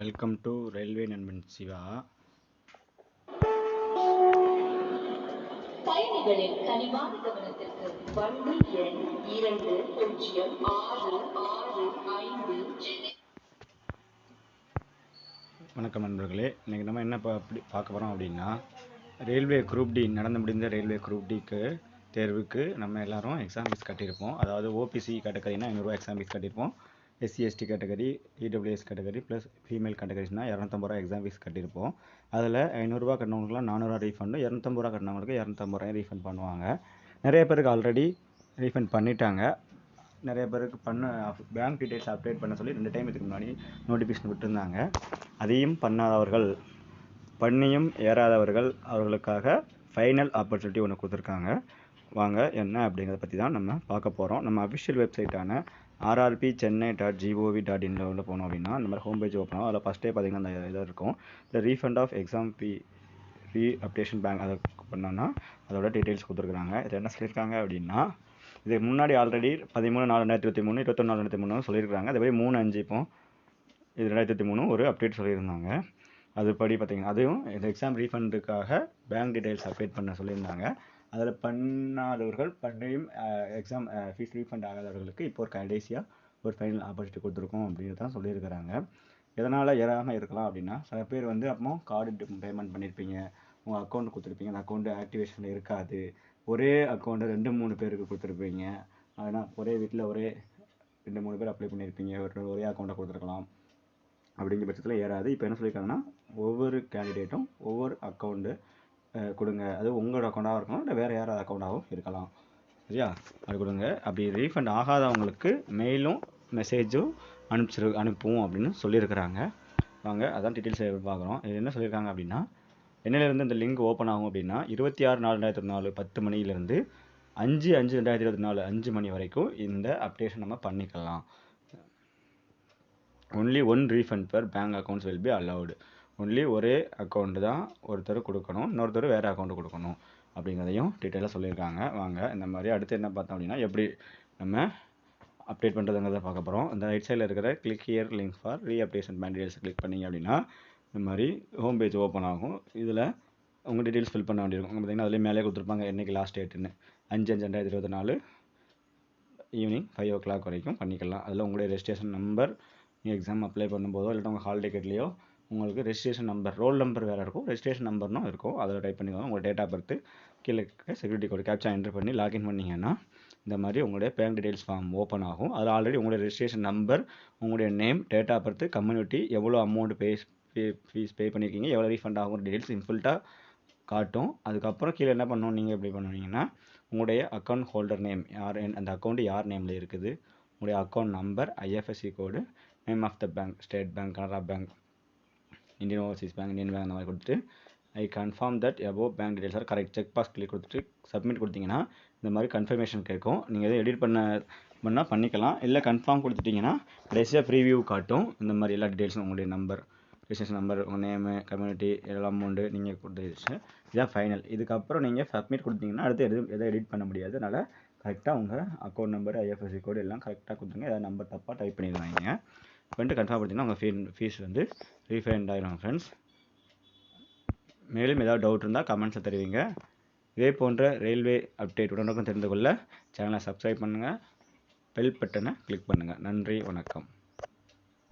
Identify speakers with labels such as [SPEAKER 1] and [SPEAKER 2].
[SPEAKER 1] Welcome to railway நண்பன் சிவா
[SPEAKER 2] பயணிகளின் கனிவான கவனத்திற்கு வண்டி எண் இரண்டு பூஜ்ஜியம் ஆறு ஆறு ஐந்து சென்னை
[SPEAKER 1] வணக்கம் நண்பர்களே. இன்றைக்கி நம்ம என்ன பார்க்க போகிறோம் அப்படின்னா ரயில்வே குரூப் டி நடந்து முடிந்த ரயில்வே குரூப் டிக்கு தேர்வுக்கு நம்ம எல்லாரும் எக்ஸாம் ஃபீஸ் கட்டியிருப்போம். அதாவது ஓபிசி கேட்டகரினா ஐநூறுரூவா exam fees கட்டியிருப்போம். SC ST category EWS category plus female கேட்டகரிஸ்னால் இரநூத்தம்பது ரூபா எக்ஸாம் ஃபீஸ் கட்டியிருப்போம். அதில் ஐநூறுரூவா கட்டினவங்களுக்குலாம் நானூறுரூவா ரீஃபண்டு இரநூத்தம்பது ரூபா கட்டினவங்களுக்கு இரநூத்தம்பது ரூபாய் ரீஃபண்ட் பண்ணுவாங்க. நிறைய பேருக்கு ஆல்ரெடி ரீஃபண்ட் பண்ணிட்டாங்க. நிறைய பேருக்கு பண்ண பேங்க் டீட்டெயில்ஸ் அப்டேட் பண்ண சொல்லி ரெண்டு டைம் இதுக்கு முன்னாடி நோட்டிஃபிகேஷன் விட்டுருந்தாங்க. அதையும் பண்ணாதவர்கள் பண்ணியும் ஏறாதவர்கள் அவர்களுக்காக ஃபைனல் ஆப்பர்ச்சுனிட்டி ஒன்று கொடுத்துருக்காங்க. வாங்க என்ன அப்படிங்கிறத பற்றி தான் நம்ம பார்க்க போகிறோம் நம்ம official வெப்சைட்டான RRB Chennai dot gov dot இன்ல உள்ள போனோம் அப்படின்னா இந்த மாதிரி ஹோம் பேஜ் ஓப்பன் ஆகும். அதில் ஃபஸ்ட்டே பார்த்தீங்கன்னா அந்த இதாக இருக்கும். இந்த refund of exam fee re updation bank அதை பண்ணோன்னா அதோட டீட்டெயில்ஸ் கொடுத்துருக்குறாங்க. இதில் என்ன சொல்லியிருக்காங்க அப்படின்னா இதுக்கு முன்னாடி ஆல்ரெடி பதிமூணு நாலு ரெண்டாயிரத்தி இருபத்தி மூணு இருபத்தொன்று நாலு ரெண்டாயிரத்தி மூணு சொல்லியிருக்காங்க அதே மாதிரி மூணு அஞ்சு இப்போ இது ரெண்டாயிரத்தி இருபத்தி மூணு ஒரு அப்டேட் சொல்லியிருந்தாங்க. அதுபடி பார்த்தீங்கன்னா அதுவும் இந்த எக்ஸாம் ரீஃபண்டுக்காக பேங்க் டீட்டெயில்ஸ் அப்டேட் பண்ண சொல்லியிருந்தாங்க. அதில் பண்ணாதவர்கள் பண்ணையும் எக்ஸாம் ஃபீஸ் ரீஃபண்ட் ஆகாதவர்களுக்கு இப்போ ஒரு கடைசியாக ஒரு ஃபைனல் ஆப்பர்ச்சுனிட்டி கொடுத்துருக்கோம் அப்படின்னு தான் சொல்லியிருக்கிறாங்க. எதனால் ஏறாமல் இருக்கலாம் அப்படின்னா சில பேர் வந்து அப்போ கார்டு பேமெண்ட் பண்ணியிருப்பீங்க உங்கள் அக்கௌண்ட் கொடுத்துருப்பீங்க அந்த அக்கௌண்ட் ஆக்டிவேஷனில் இருக்காது. ஒரே அக்கௌண்ட்டை ரெண்டு மூணு பேருக்கு கொடுத்துருப்பீங்க. ஆனால் ஒரே வீட்டில் ஒரே ரெண்டு மூணு பேர் அப்ளை பண்ணியிருப்பீங்க ஒரு ஒரே அக்கௌண்ட்டை கொடுத்துருக்கலாம். அப்படிங்கிற பட்சத்தில் ஏறாது. இப்போ என்ன சொல்லியிருக்காங்கன்னா ஒவ்வொரு கேண்டிடேட்டும் ஒவ்வொரு அக்கௌண்ட்டு கொடுங்க. அது உங்களோட அக்கௌண்ட்டாகவும் இருக்கலாம் இல்லை வேறு யாராவது அக்கௌண்ட்டாகவும் இருக்கலாம். சரியா? அது கொடுங்க. அப்படி ரீஃபண்ட் ஆகாதவங்களுக்கு மெயிலும் மெசேஜும் அனுப்பிச்சிரு அனுப்புவோம் அப்படின்னு சொல்லியிருக்கிறாங்க. வாங்க அதான் டீட்டெயில்ஸ் பார்க்குறோம். இது என்ன சொல்லியிருக்காங்க அப்படின்னா என்னிலேருந்து இந்த லிங்க் ஓப்பன் ஆகும் அப்படின்னா இருபத்தி ஆறு நாலு ரெண்டாயிரத்தி நாலு பத்து மணிலேருந்து அஞ்சு அஞ்சு ரெண்டாயிரத்தி இருபத்தி நாலு அஞ்சு மணி வரைக்கும் இந்த அப்டேஷன் நம்ம பண்ணிக்கலாம். Only one refund per bank accounts will be allowed only ஒரே அக்கௌண்ட்டு தான் ஒருத்தர் கொடுக்கணும் இன்னொருத்தர் வேறு அக்கௌண்ட்டு கொடுக்கணும் அப்படிங்கிறதையும் டீட்டெயிலாக சொல்லியிருக்காங்க. வாங்க இந்த மாதிரி அடுத்து என்ன பார்த்தோம் அப்படின்னா எப்படி நம்ம அப்டேட் பண்ணுறதுங்கிறத பார்க்க போகிறோம் இந்த ரைட் சைடில் இருக்கிற click here link for re updation bank details click பண்ணிங்க அப்படின்னா இந்த மாதிரி ஹோம் பேஜ் ஓப்பன் ஆகும். இதில் உங்கள் டீட்டெயில்ஸ் ஃபில் பண்ண வேண்டியிருக்கும். பார்த்தீங்கன்னா அதிலே மேலே கொடுத்துருப்பாங்க என்னைக்கு லாஸ்ட் டேட்டுன்னு அஞ்சு அஞ்சு ரெண்டாயிரத்தி இருபத்தி நாலு ஈவினிங் ஃபைவ் ஓ கிளாக் வரைக்கும் பண்ணிக்கலாம். அதில் உங்களுடைய ரெஜிஸ்ட்ரேஷன் நம்பர் நீங்கள் எக்ஸாம் அப்ளை பண்ணும்போதோ இல்லாட்டா உங்கள் ஹால் டிக்கெட்லேயோ உங்களுக்கு ரெஜிஸ்ட்ரேஷன் நம்பர் ரோல் நம்பர் வேறு இருக்கும். ரெஜிஸ்ட்ரேஷன் நம்பர்னும் இருக்கும். அதில் டைப் பண்ணிக்கோங்க. உங்கள் டேட் ஆஃப் பர்த்து கீழே செக்யூரிட்டி கோட் கேப்சா என்ட்ரு பண்ணி லாகின் பண்ணிங்கன்னா இந்த மாதிரி உங்களுடைய பேங்க் டீடைல்ஸ் ஃபார்ம் ஓப்பன் ஆகும். அதில் ஆல்ரெடி உங்களுடைய ரெஜிஸ்ட்ரேஷன் நம்பர் உங்களுடைய name date of birth community எவ்வளோ அமௌண்ட் பே ஃபீஸ் பே பண்ணியிருக்கீங்க எவ்வளோ ரீஃபண்ட் ஆகும் டீடைல்ஸ் இன்ஃபுல்ட்டாக காட்டும். அதுக்கப்புறம் கீழே என்ன பண்ணணும் நீங்கள் எப்படி பண்ணுவீங்கன்னா உங்களுடைய அக்கௌண்ட் ஹோல்டர் நேம் யார் அந்த அக்கௌண்ட்டு யார் நேமில் இருக்குது? உங்களுடைய account number IFSC code name of the bank state bank Canara bank Indian overseas bank Indian bank அந்த மாதிரி கொடுத்துட்டு I confirm that above bank details are correct check box click கொடுத்துட்டு சப்மிட் கொடுத்தீங்கன்னா இந்த மாதிரி கன்ஃபர்மேஷன் கேட்கும். நீங்கள் எதுவும் எடிட் பண்ண பண்ணால் பண்ணிக்கலாம். இல்லை கன்ஃபார்ம் கொடுத்துட்டிங்கன்னா கடைசியாக ப்ரீவியூ காட்டும். இந்த மாதிரி எல்லா டீடைல்ஸும் உங்களுடைய நம்பர் ரிஜிஸ்ட்ரேஷன் நம்பர் உங்கள் நேமு கம்யூனிட்டி எல்லா அமௌண்ட்டு நீங்கள் கொடுத்துருச்சு இதான் ஃபைனல் இதுக்கப்புறம் நீங்கள் சப்மிட் கொடுத்தீங்கன்னா அடுத்து எதுவும் எதை எடிட் பண்ண முடியாது. அதனால் கரெக்டாக உங்கள் அக்கௌண்ட் நம்பர் ஐஎஃப்எஸ்சி கோடு எல்லாம் கரெக்டாக கொடுத்துருங்க. ஏதாவது நம்பர் தப்பாக டைப் பண்ணிடுவாங்க. பண்ணிட்டு கன்ஃபார்ம் பண்ணிங்கன்னா உங்கள் ஃபீ ஃபீஸ் வந்து ரீஃபைண்ட் ஆகிடும் ஃப்ரெண்ட்ஸ் மேலும் ஏதாவது டவுட் இருந்தால் கமெண்ட்ஸில் தெரிவிங்க. இதே போன்ற ரயில்வே அப்டேட் உடனுக்குடன் தெரிந்து கொள்ள சேனலை சப்ஸ்கிரைப் பண்ணுங்கள் பெல் பட்டனை கிளிக் பண்ணுங்கள் நன்றி வணக்கம்.